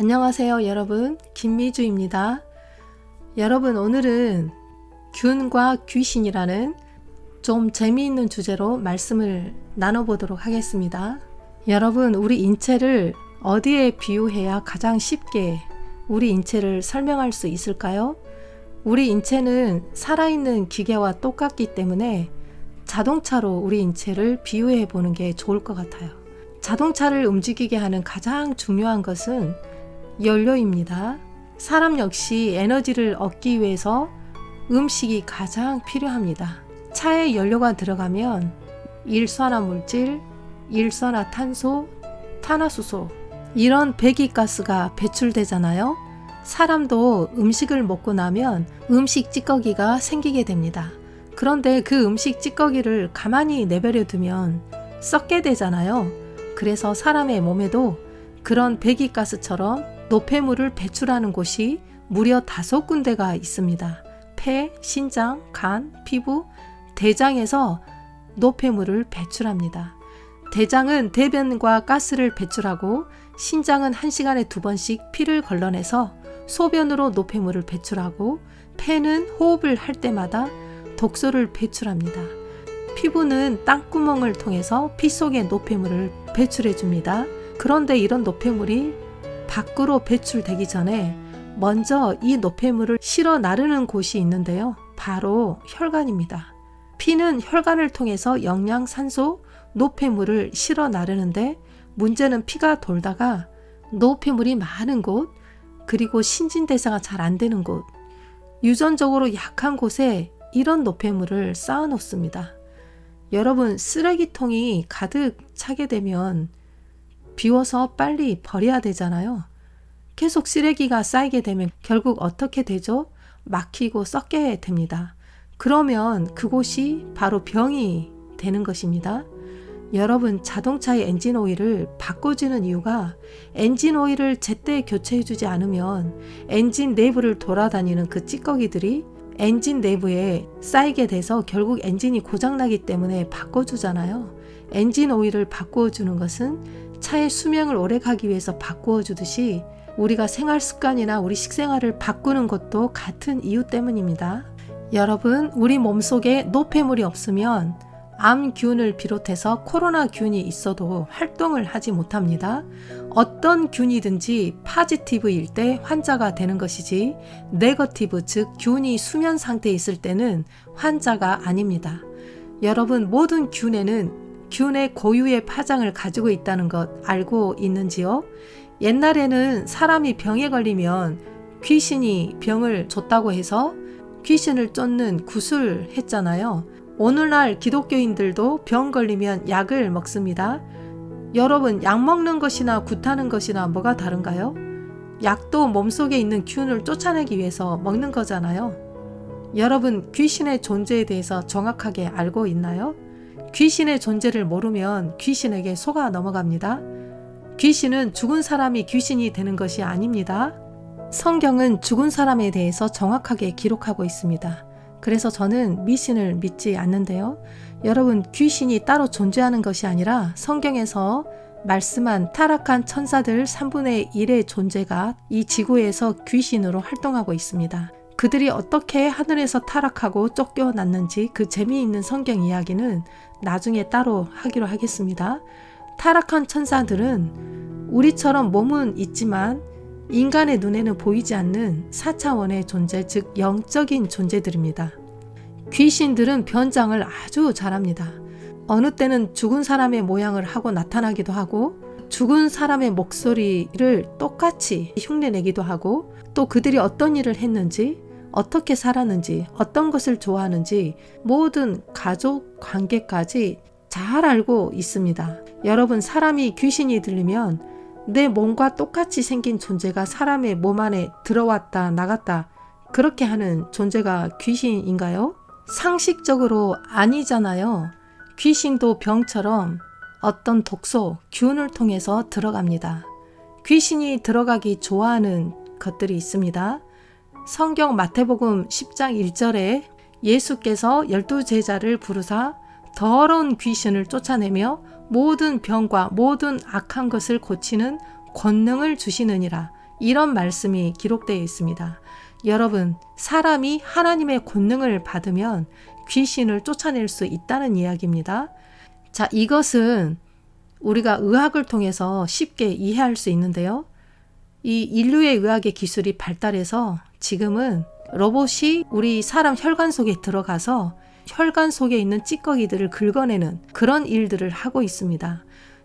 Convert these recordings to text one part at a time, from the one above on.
안녕하세요, 여러분. 김미주입니다. 여러분, 오늘은 균과 귀신이라는 좀 재미있는 주제로 말씀을 나눠보도록 하겠습니다. 여러분, 우리 인체를 어디에 비유해야 가장 쉽게 우리 인체를 설명할 수 있을까요? 우리 인체는 살아있는 기계와 똑같기 때문에 자동차로 우리 인체를 비유해 보는 게 좋을 것 같아요. 자동차를 움직이게 하는 가장 중요한 것은 연료입니다. 사람 역시 에너지를 얻기 위해서 음식이 가장 필요합니다. 차에 연료가 들어가면 일산화 물질, 일산화탄소, 탄화수소 이런 배기가스가 배출되잖아요. 사람도 음식을 먹고 나면 음식 찌꺼기가 생기게 됩니다. 그런데 그 음식 찌꺼기를 가만히 내버려 두면 썩게 되잖아요. 그래서 사람의 몸에도 그런 배기가스처럼 노폐물을 배출하는 곳이 무려 다섯 군데가 있습니다. 폐, 신장, 간, 피부, 대장에서 노폐물을 배출합니다. 대장은 대변과 가스를 배출하고 신장은 한시간에두 번씩 피를 걸러내서 소변으로 노폐물을 배출하고 폐는 호흡을 할 때마다 독소를 배출합니다. 피부는 땅구멍을 통해서 피 속의 노폐물을 배출해 줍니다. 그런데 이런 노폐물이 밖으로 배출되기 전에 먼저 이 노폐물을 실어 나르는 곳이 있는데요. 바로 혈관입니다. 피는 혈관을 통해서 영양, 산소, 노폐물을 실어 나르는데 문제는 피가 돌다가 노폐물이 많은 곳, 그리고 신진대사가 잘 안 되는 곳, 유전적으로 약한 곳에 이런 노폐물을 쌓아 놓습니다. 여러분, 쓰레기통이 가득 차게 되면 비워서 빨리 버려야 되잖아요. 계속 쓰레기가 쌓이게 되면 결국 어떻게 되죠? 막히고 썩게 됩니다. 그러면 그곳이 바로 병이 되는 것입니다. 여러분 자동차의 엔진 오일을 바꿔주는 이유가 엔진 오일을 제때 교체해주지 않으면 엔진 내부를 돌아다니는 그 찌꺼기들이 엔진 내부에 쌓이게 돼서 결국 엔진이 고장나기 때문에 바꿔주잖아요. 엔진 오일을 바꿔주는 것은 차의 수명을 오래 가기 위해서 바꾸어 주듯이 우리가 생활 습관이나 우리 식생활을 바꾸는 것도 같은 이유 때문입니다. 여러분, 우리 몸속에 노폐물이 없으면 암 균을 비롯해서 코로나 균이 있어도 활동을 하지 못합니다. 어떤 균이든지 파지티브일 때 환자가 되는 것이지 네거티브 즉 균이 수면 상태에 있을 때는 환자가 아닙니다. 여러분 모든 균에는 균의 고유의 파장을 가지고 있다는 것 알고 있는지요? 옛날에는 사람이 병에 걸리면 귀신이 병을 줬다고 해서 귀신을 쫓는 구슬 했잖아요. 오늘날 기독교인들도 병 걸리면 약을 먹습니다. 여러분, 약 먹는 것이나 굿하는 것이나 뭐가 다른가요? 약도 몸속에 있는 균을 쫓아내기 위해서 먹는 거잖아요. 여러분, 귀신의 존재에 대해서 정확하게 알고 있나요? 귀신의 존재를 모르면 귀신에게 속아 넘어갑니다. 귀신은 죽은 사람이 귀신이 되는 것이 아닙니다. 성경은 죽은 사람에 대해서 정확하게 기록하고 있습니다. 그래서 저는 미신을 믿지 않는데요. 여러분, 귀신이 따로 존재하는 것이 아니라 성경에서 말씀한 타락한 천사들 3분의 1의 존재가 이 지구에서 귀신으로 활동하고 있습니다. 그들이 어떻게 하늘에서 타락하고 쫓겨났는지 그 재미있는 성경 이야기는 나중에 따로 하기로 하겠습니다. 타락한 천사들은 우리처럼 몸은 있지만 인간의 눈에는 보이지 않는 4차원의 존재, 즉 영적인 존재들입니다. 귀신들은 변장을 아주 잘합니다. 어느 때는 죽은 사람의 모양을 하고 나타나기도 하고 죽은 사람의 목소리를 똑같이 흉내내기도 하고 또 그들이 어떤 일을 했는지 어떻게 살았는지, 어떤 것을 좋아하는지 모든 가족 관계까지 잘 알고 있습니다. 여러분, 사람이 귀신이 들리면 내 몸과 똑같이 생긴 존재가 사람의 몸 안에 들어왔다, 나갔다, 그렇게 하는 존재가 귀신인가요? 상식적으로 아니잖아요. 귀신도 병처럼 어떤 독소, 균을 통해서 들어갑니다. 귀신이 들어가기 좋아하는 것들이 있습니다. 성경 마태복음 10장 1절에 예수께서 열두 제자를 부르사 더러운 귀신을 쫓아내며 모든 병과 모든 악한 것을 고치는 권능을 주시느니라 이런 말씀이 기록되어 있습니다. 여러분, 사람이 하나님의 권능을 받으면 귀신을 쫓아낼 수 있다는 이야기입니다. 자, 이것은 우리가 의학을 통해서 쉽게 이해할 수 있는데요. 이 인류의 의학의 기술이 발달해서 지금은 로봇이 우리 사람 혈관 속에 들어가서 혈관 속에 있는 찌꺼기들을 긁어내는 그런 일들을 하고 있습니다.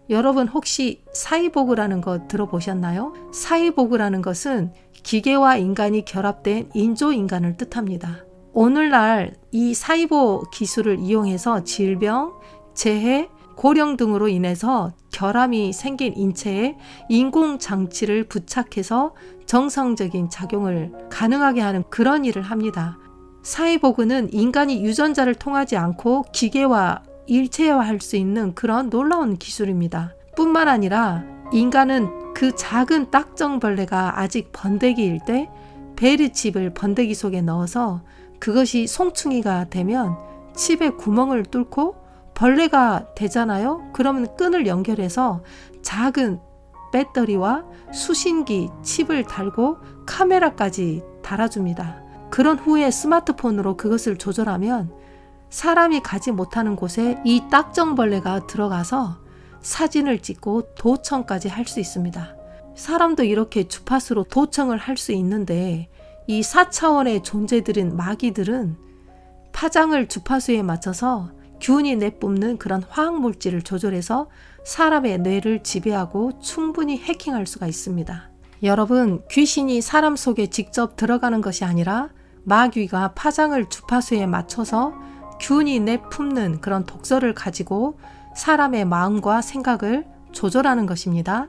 여러분 혹시 사이보그라는 거 들어보셨나요? 사이보그라는 것은 기계와 인간이 결합된 인조인간을 뜻합니다. 오늘날 이 사이보 기술을 이용해서 질병, 재해, 고령 등으로 인해서 결함이 생긴 인체에 인공 장치를 부착해서 정상적인 작용을 가능하게 하는 그런 일을 합니다. 사이보그는 인간이 유전자를 통하지 않고 기계와 일체화할 수 있는 그런 놀라운 기술입니다. 뿐만 아니라 인간은 그 작은 딱정벌레가 아직 번데기일 때 베리칩을 번데기 속에 넣어서 그것이 송충이가 되면 칩에 구멍을 뚫고 벌레가 되잖아요. 그러면 끈을 연결해서 작은 배터리와 수신기, 칩을 달고 카메라까지 달아줍니다. 그런 후에 스마트폰으로 그것을 조절하면 사람이 가지 못하는 곳에 이 딱정벌레가 들어가서 사진을 찍고 도청까지 할 수 있습니다. 사람도 이렇게 주파수로 도청을 할 수 있는데 이 4차원의 존재들인 마귀들은 파장을 주파수에 맞춰서 균이 내뿜는 그런 화학 물질을 조절해서 사람의 뇌를 지배하고 충분히 해킹할 수가 있습니다. 여러분, 귀신이 사람 속에 직접 들어가는 것이 아니라 마귀가 파장을 주파수에 맞춰서 균이 내품는 그런 독서를 가지고 사람의 마음과 생각을 조절하는 것입니다.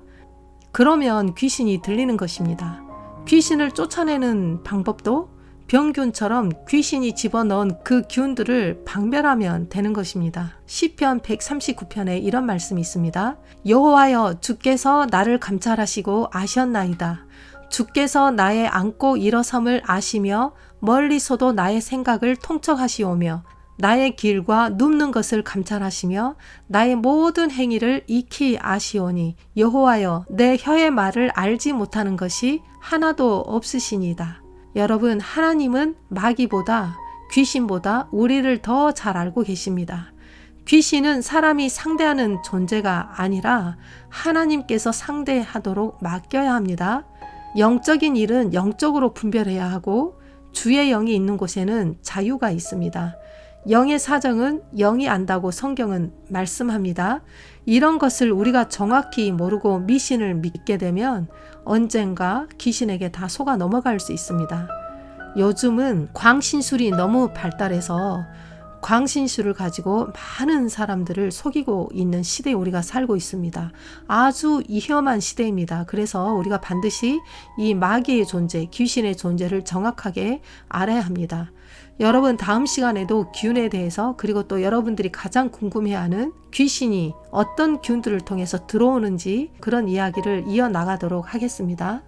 그러면 귀신이 들리는 것입니다. 귀신을 쫓아내는 방법도 병균처럼 귀신이 집어넣은 그 균들을 방별하면 되는 것입니다. 시편 139편에 이런 말씀이 있습니다. 여호와여 주께서 나를 감찰하시고 아셨나이다. 주께서 나의 안고 일어섬을 아시며 멀리서도 나의 생각을 통척하시오며 나의 길과 눕는 것을 감찰하시며 나의 모든 행위를 익히 아시오니 여호와여 내 혀의 말을 알지 못하는 것이 하나도 없으시니다. 여러분 하나님은 마귀보다 귀신보다 우리를 더 잘 알고 계십니다. 귀신은 사람이 상대하는 존재가 아니라 하나님께서 상대하도록 맡겨야 합니다. 영적인 일은 영적으로 분별해야 하고 주의 영이 있는 곳에는 자유가 있습니다. 영의 사정은 영이 안다고 성경은 말씀합니다. 이런 것을 우리가 정확히 모르고 미신을 믿게 되면 언젠가 귀신에게 다 속아 넘어갈 수 있습니다. 요즘은 광신술이 너무 발달해서 광신술을 가지고 많은 사람들을 속이고 있는 시대에 우리가 살고 있습니다. 아주 위험한 시대입니다. 그래서 우리가 반드시 이 마귀의 존재, 귀신의 존재를 정확하게 알아야 합니다. 여러분 다음 시간에도 기운에 대해서 그리고 또 여러분들이 가장 궁금해하는 귀신이 어떤 기운들을 통해서 들어오는지 그런 이야기를 이어 나가도록 하겠습니다.